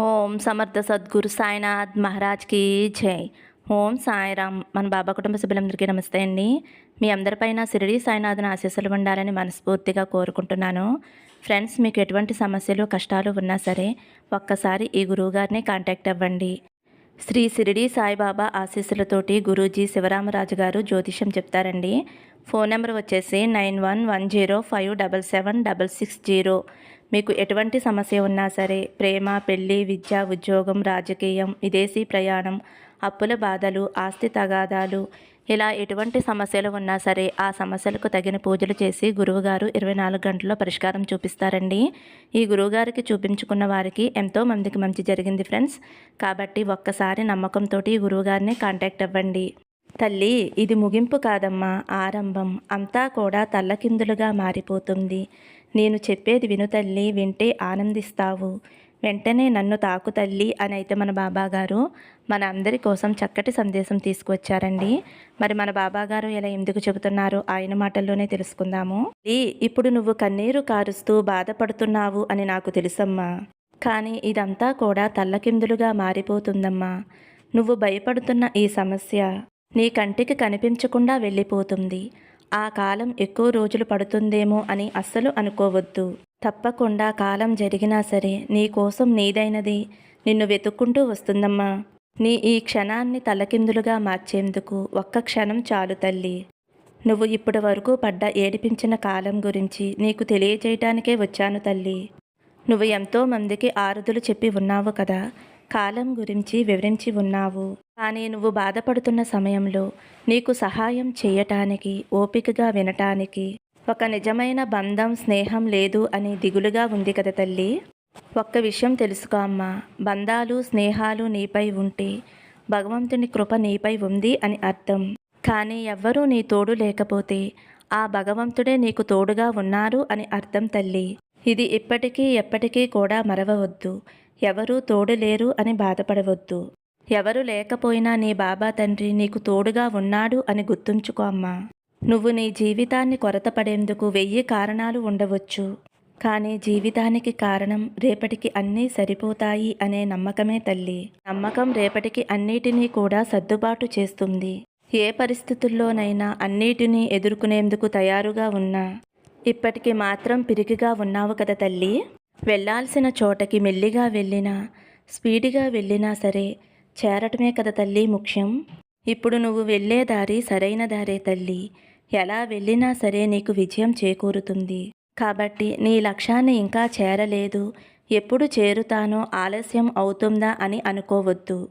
ఓం సమర్థ సద్గురు సాయినాథ్ మహారాజ్కి జై. ఓం సాయిరామ్ మన బాబా కుటుంబ సభ్యులందరికీ నమస్తే అండి. మీ అందరిపైన సిరిడి సాయినాథ్ని ఆశీస్సులు ఉండాలని మనస్ఫూర్తిగా కోరుకుంటున్నాను. ఫ్రెండ్స్ మీకు ఎటువంటి సమస్యలు కష్టాలు ఉన్నా సరే ఒక్కసారి ఈ గురువుగారిని కాంటాక్ట్ అవ్వండి. శ్రీ సిరిడి సాయిబాబా ఆశీస్సులతోటి గురూజీ శివరామరాజు గారు జ్యోతిష్యం చెప్తారండి. ఫోన్ నెంబర్ వచ్చేసి nine one one zero five double seven double six zero. మీకు ఎటువంటి సమస్య ఉన్నా సరే ప్రేమ పెళ్ళి విద్య ఉద్యోగం రాజకీయం విదేశీ ప్రయాణం అప్పుల బాధలు ఆస్తి తగాదాలు ఇలా ఎటువంటి సమస్యలు ఉన్నా సరే ఆ సమస్యలకు తగిన పూజలు చేసి గురువుగారు ఇరవై నాలుగు గంటల్లో పరిష్కారం చూపిస్తారండి. ఈ గురువుగారికి చూపించుకున్న వారికి ఎంతో మందికి మంచి జరిగింది ఫ్రెండ్స్. కాబట్టి ఒక్కసారి నమ్మకంతో ఈ గురువుగారిని కాంటాక్ట్ అవ్వండి. తల్లి ఇది ముగింపు కాదమ్మా ఆరంభం. అంతా కూడా తల్లకిందులుగా మారిపోతుంది. నేను చెప్పేది విను తల్లి వింటే ఆనందిస్తావు. వెంటనే నన్ను తాకు తల్లి అని అయితే మన బాబాగారు. మన అందరి కోసం చక్కటి సందేశం తీసుకువచ్చారండి. మరి మన బాబాగారు ఇలా ఎందుకు చెబుతున్నారో? ఆయన మాటల్లోనే తెలుసుకుందాము. ఇప్పుడు నువ్వు కన్నీరు కారుస్తూ బాధపడుతున్నావు అని నాకు తెలుసమ్మా. కానీ ఇదంతా కూడా తల్లకిందులుగా మారిపోతుందమ్మా. నువ్వు భయపడుతున్న ఈ సమస్య నీ కంటికి కనిపించకుండా వెళ్ళిపోతుంది. ఆ కాలం ఎక్కువ రోజులు పడుతుందేమో అని అస్సలు అనుకోవద్దు. తప్పకుండా కాలం జరిగినా సరే నీ కోసం నీదైనది నిన్ను వెతుక్కుంటూ వస్తుందమ్మా. నీ ఈ క్షణాన్ని తలకిందులుగా మార్చేందుకు ఒక్క క్షణం చాలు తల్లి. నువ్వు ఇప్పటి వరకు పడ్డ ఏడిపించిన కాలం గురించి నీకు తెలియజేయటానికే వచ్చాను తల్లి. నువ్వు ఎంతో మందికి ఆరుదులు చెప్పి ఉన్నావు కదా. కాలం గురించి వివరించి ఉన్నావు. కానీ నువ్వు బాధపడుతున్న సమయంలో నీకు సహాయం చేయటానికి ఓపికగా వినటానికి ఒక నిజమైన బంధం స్నేహం లేదు అని దిగులుగా ఉంది కదా తల్లి. ఒక్క విషయం తెలుసుకో అమ్మా. బంధాలు స్నేహాలు నీపై ఉంటే భగవంతుని కృప నీపై ఉంది అని అర్థం. కానీ ఎవ్వరూ నీ తోడు లేకపోతే ఆ భగవంతుడే నీకు తోడుగా ఉన్నారు అని అర్థం తల్లి. ఇది ఇప్పటికీ ఎప్పటికీ కూడా మరవవద్దు. ఎవరూ తోడు లేరు అని బాధపడవద్దు. ఎవరు లేకపోయినా నీ బాబా తండ్రి నీకు తోడుగా ఉన్నాడు అని గుర్తుంచుకో అమ్మా. నువ్వు నీ జీవితాన్ని కొరతపడేందుకు వెయ్యి కారణాలు ఉండవచ్చు. కానీ జీవితానికి కారణం రేపటికి అన్నీ సరిపోతాయి అనే నమ్మకమే తల్లి. నమ్మకం రేపటికి అన్నిటినీ కూడా సర్దుబాటు చేస్తుంది. ఏ పరిస్థితుల్లోనైనా అన్నిటినీ ఎదుర్కొనేందుకు తయారుగా ఉన్నా. ఇప్పటికి మాత్రం పిరికిగా ఉన్నావు కదా తల్లి. వెళ్ళాల్సిన చోటకి మెల్లిగా వెళ్ళినా స్పీడ్గా వెళ్ళినా సరే చేరటమే కదా తల్లి ముఖ్యం. ఇప్పుడు నువ్వు వెళ్ళే దారి సరైన దారే తల్లి. ఎలా వెళ్ళినా సరే నీకు విజయం చేకూరుతుంది. కాబట్టి నీ లక్ష్యాన్ని ఇంకా చేరలేదు. ఎప్పుడు చేరుతానో ఆలస్యం అవుతుందా అని అనుకోవద్దు.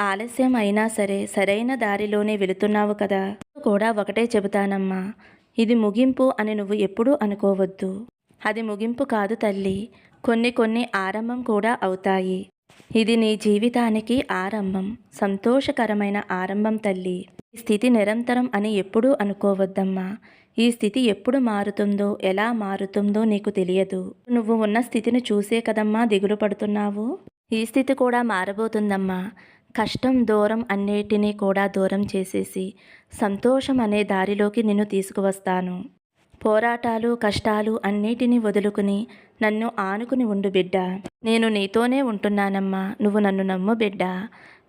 ఆలస్యం అయినా సరే సరైన దారిలోనే వెళుతున్నావు కదా. కూడా ఒకటే చెబుతానమ్మా. ఇది ముగింపు అని నువ్వు ఎప్పుడూ అనుకోవద్దు. అది ముగింపు కాదు తల్లి. కొన్ని కొన్ని ఆరంభం కూడా అవుతాయి. ఇది నీ జీవితానికి ఆరంభం. సంతోషకరమైన ఆరంభం తల్లి. ఈ స్థితి నిరంతరం అని ఎప్పుడూ అనుకోవద్దమ్మా. ఈ స్థితి ఎప్పుడు మారుతుందో ఎలా మారుతుందో నీకు తెలియదు. నువ్వు ఉన్న స్థితిని చూసే కదమ్మా దిగులు పడుతున్నావు? ఈ స్థితి కూడా మారబోతుందమ్మా. కష్టం దూరం అన్నిటినీ కూడా దూరం చేసేసి సంతోషం అనే దారిలోకి నిన్ను తీసుకువస్తాను. పోరాటాలు కష్టాలు అన్నిటినీ వదులుకుని నన్ను ఆనుకుని ఉండు బిడ్డ. నేను నీతోనే ఉంటున్నానమ్మా. నువ్వు నన్ను నమ్ము బిడ్డ.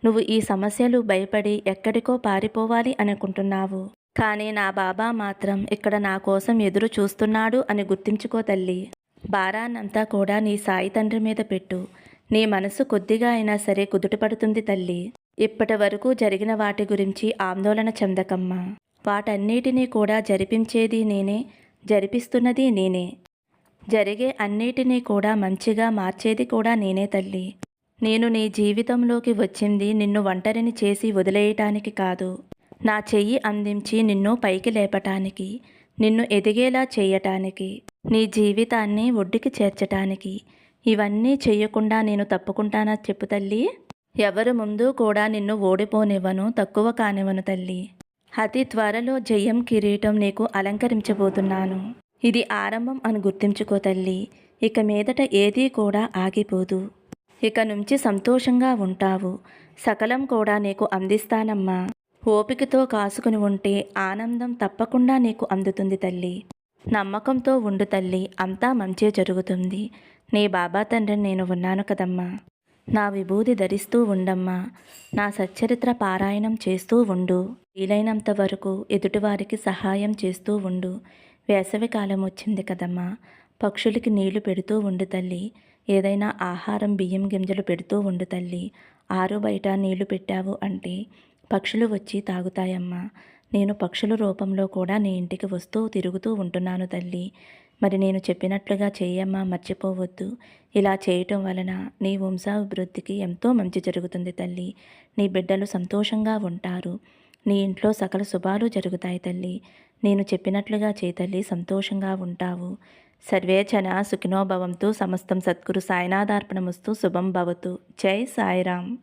నువ్వు ఈ సమస్యలు భయపడి ఎక్కడికో పారిపోవాలి అనుకుంటున్నావు. కానీ నా బాబా మాత్రం ఇక్కడ నా కోసం ఎదురు చూస్తున్నాడు అని గుర్తించుకో తల్లి. భారాన్నంతా కూడా నీ సాయి తండ్రి మీద పెట్టు. నీ మనసు కొద్దిగా అయినా సరే కుదుటపడుతుంది తల్లి. ఇప్పటి వరకు జరిగిన వాటి గురించి ఆందోళన చెందకమ్మా. వాటన్నిటినీ కూడా జరిపించేది నేనే జరిపిస్తున్నది నేనే. జరిగే అన్నిటినీ కూడా మంచిగా మార్చేది కూడా నేనే తల్లి. నేను నీ జీవితంలోకి వచ్చింది నిన్ను ఒంటరిని చేసి వదిలేయటానికి కాదు. నా చెయ్యి అందించి నిన్ను పైకి లేపటానికి నిన్ను ఎదిగేలా చేయటానికి నీ జీవితాన్ని ఒడ్డుకి చేర్చటానికి. ఇవన్నీ చెయ్యకుండా నేను తప్పుకుంటానా చెప్పు తల్లి? ఎవరు ముందు కూడా నిన్ను ఓడిపోనివ్వను తక్కువ కానివ్వను తల్లి. అతి త్వరలో జయం కిరీటం నీకు అలంకరించబోతున్నాను. ఇది ఆరంభం అని గుర్తించుకో తల్లి. ఇక మీదట ఏదీ కూడా ఆగిపోదు. ఇక నుంచి సంతోషంగా ఉంటావు. సకలం కూడా నీకు అందిస్తానమ్మా. ఓపికతో కాసుకుని ఉంటే ఆనందం తప్పకుండా నీకు అందుతుంది తల్లి. నమ్మకంతో ఉండు తల్లి. అంతా మంచే జరుగుతుంది. నీ బాబా తండ్రిని నేను ఉన్నాను కదమ్మా. నా విభూది ధరిస్తూ ఉండమ్మా. నా సచ్చరిత్ర పారాయణం చేస్తూ ఉండు. వీలైనంత వరకు ఎదుటివారికి సహాయం చేస్తూ ఉండు. వేసవి కాలం వచ్చింది కదమ్మా. పక్షులకి నీళ్ళు పెడుతూ ఉండు తల్లి. ఏదైనా ఆహారం బియ్యం గింజలు పెడుతూ ఉండు తల్లి. ఆరు బయట నీళ్ళు పెట్టావు అంటే పక్షులు వచ్చి తాగుతాయమ్మా. నేను పక్షుల రూపంలో కూడా నీ ఇంటికి వస్తూ తిరుగుతూ ఉంటున్నాను తల్లి. మరి నేను చెప్పినట్లుగా చేయమ్మా మర్చిపోవద్దు. ఇలా చేయటం వలన నీ వంశాభివృద్ధికి ఎంతో మంచి జరుగుతుంది తల్లి. నీ బిడ్డలు సంతోషంగా ఉంటారు. నీ ఇంట్లో సకల శుభాలు జరుగుతాయి తల్లి. నేను చెప్పినట్లుగా చేయి తల్లి సంతోషంగా ఉంటావు. సర్వే జన సమస్తం సద్గురు సాయినాథార్పణమస్తు శుభం భవతు. జై సాయిరామ్.